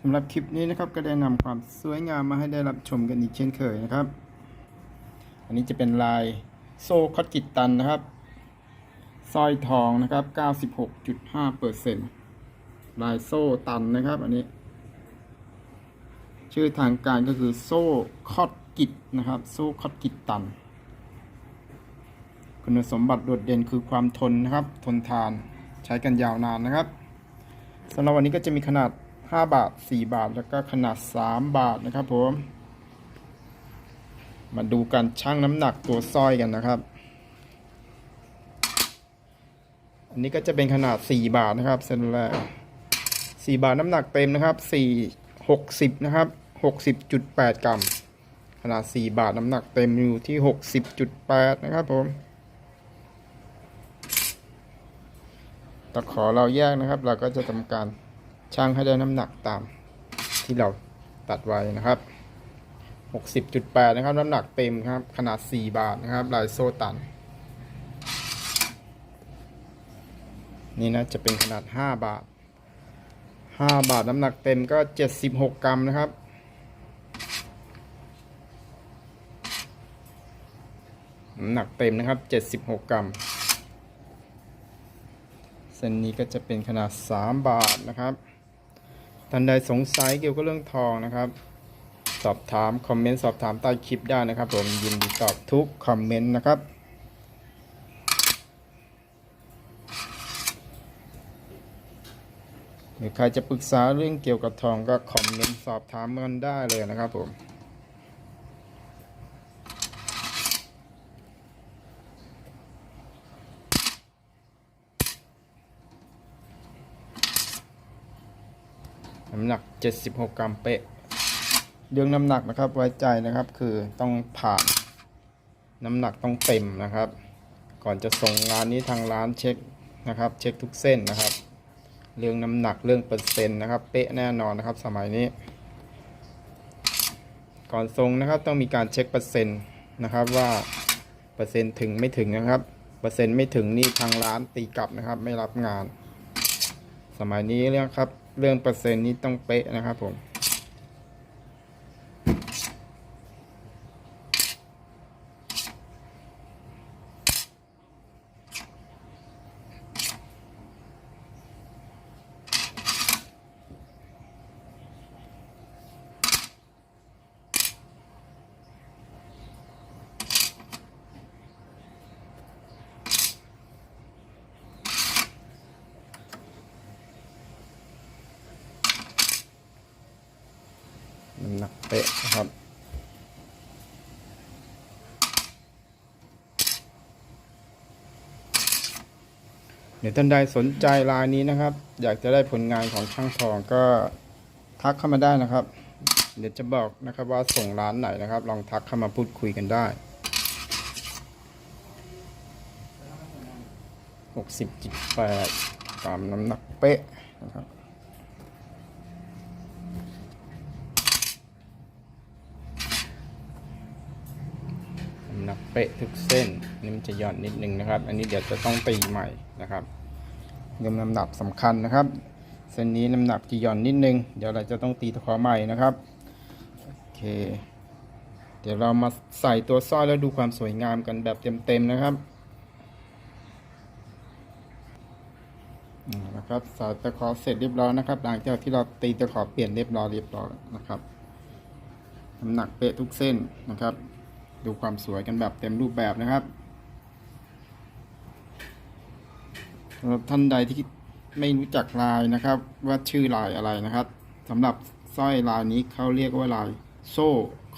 สำหรับคลิปนี้นะครับก็ได้นำความสวยงามมาให้ได้รับชมกันอีกเช่นเคยนะครับ อันนี้จะเป็นลายโซ่คอตกิตตันนะครับสร้อยทองนะครับ 96.5เปอร์เซ็นลายโซ่ตันนะครับ อันนี้ ชื่อทางการก็คือโซ่คอตกิตนะครับ โซ่คอตกิตตัน คุณสมบัติโดดเด่นคือความทนนะครับ ทนทานใช้กันยาวนานนะครับสำหรับวันนี้ก็จะมีขนาด 5 บาท 4 บาทแล้วก็ขนาด 3 บาทนะครับผม มาดูการชั่งน้ำหนักตัวสร้อยกันนะครับ อันนี้ก็จะเป็นขนาด 4 บาทนะครับเส้นแรก4บาทน้ำหนักเต็มนะครับ 4 60 นะครับ 60.8 กรัม ขนาด 4 บาทน้ำหนักเต็มอยู่ที่ 60.8 นะครับผมตะขอเราแยกนะครับ เราก็จะทำการ ช่างให้ได้น้ำหนักตามที่เราตัดไว้นะครับ 60.8 นะครับ น้ำหนักเต็มครับ ขนาด 4 บาทนะครับ ลายโซตัน นี่นะจะเป็นขนาด 5 บาท 5 บาทน้ำหนักเต็มก็ 76 กรัมนะครับน้ำหนักเต็มนะครับ 76 กรัม เส้นนี้ก็จะเป็นขนาด 3 บาทนะครับ ท่านใดสงสัยเกี่ยวกับเรื่องทองนะครับ สอบถามคอมเมนต์สอบถามใต้คลิปได้นะครับ ผมยินดีตอบทุกคอมเมนต์นะครับหรือใครจะปรึกษาเรื่องเกี่ยวกับทองก็คอมเมนต์สอบถามกันได้เลยนะครับผม น้ำหนัก 76 กรัมเป๊ะเรื่องน้ำหนักนะครับไว้ใจนะครับคือต้องผ่านน้ำหนักต้องเต็มนะครับ ก่อนจะส่งงานนี้ทางร้านเช็คนะครับ เช็คทุกเส้นนะครับ เรื่องน้ำหนักเรื่องเปอร์เซ็นต์นะครับ เป๊ะแน่นอนนะครับ สมัยนี้ ก่อนส่งนะครับต้องมีการเช็คเปอร์เซ็นต์นะครับว่าเปอร์เซ็นต์ถึงไม่ถึงนะครับเปอร์เซ็นต์ไม่ถึงนี่ทางร้านตีกลับนะครับ ไม่รับงาน สมัยนี้เรื่องครับ เรื่องเปอร์เซ็นต์นี้ต้องเป๊ะนะครับผม น้ำหนักเป๊ะนะครับเดี๋ยวท่านใดสนใจลายนี้นะครับ อยากจะได้ผลงานของช่างทองก็ทักเข้ามาได้นะครับ เดี๋ยวจะบอกนะครับว่าส่งร้านไหนนะครับ ลองทักเข้ามาพูดคุยกันได้60.8ตามน้ำหนักเป๊ะนะครับ น้ำหนัก เป๊ะทุกเส้นนี่มันจะหย่อนนิดนึงนะครับ อันนี้เดี๋ยวจะต้องตีใหม่นะครับเรื่องน้ำหนักสำคัญนะครับ เส้นนี้น้ำหนักจะหย่อนนิดนึง เดี๋ยวเราจะต้องตีตะขอใหม่นะครับโอเค เดี๋ยวเรามาใส่ตัวสร้อยแล้วดูความสวยงามกันแบบเต็มๆนะครับนี่นะครับใส่ตะขอเสร็จเรียบร้อยนะครับ หลังจากที่เราตีตะขอเปลี่ยนเรียบร้อยเรียบร้อยนะครับน้ำหนักเป๊ะทุกเส้นนะครับ ดูความสวยกันแบบเต็มรูปแบบนะครับสำหรับท่านใดที่ไม่รู้จักลายนะครับ ว่าชื่อลายอะไรนะครับสำหรับสร้อยลายนี้เขาเรียกว่าลายโซ่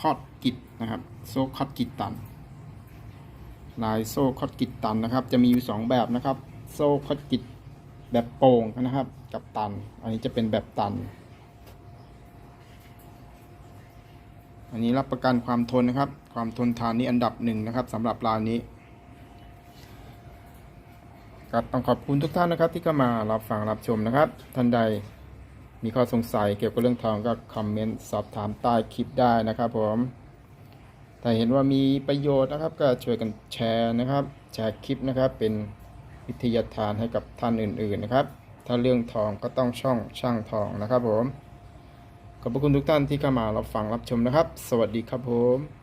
คอดกิดนะครับ โซ่คอดกิดตัน ลายโซ่คอดกิดตันนะครับ จะมีอยู่สองแบบนะครับ โซ่คอดกิดแบบโป่งนะครับ กับตัน อันนี้จะเป็นแบบตัน อันนี้รับประกันความทนนะครับ ความทนทานนี่อันดับหนึ่งนะครับสำหรับรานนี้ครับต้องขอบคุณทุกท่านนะครับ ที่เข้ามารับฟังรับชมนะครับ ท่านใดมีข้อสงสัยเกี่ยวกับเรื่องทองก็คอมเมนต์สอบถามใต้คลิปได้นะครับผมถ้าเห็นว่ามีประโยชน์นะครับ ก็ช่วยกันแชร์นะครับ แชร์คลิปนะครับ เป็นวิทยาทานให้กับท่านอื่น ๆนะครับ ถ้าเรื่องทองก็ต้องช่องช่างทองนะครับผม ขอบพระคุณทุกท่านที่เข้ามารับฟังรับชมนะครับ สวัสดีครับผม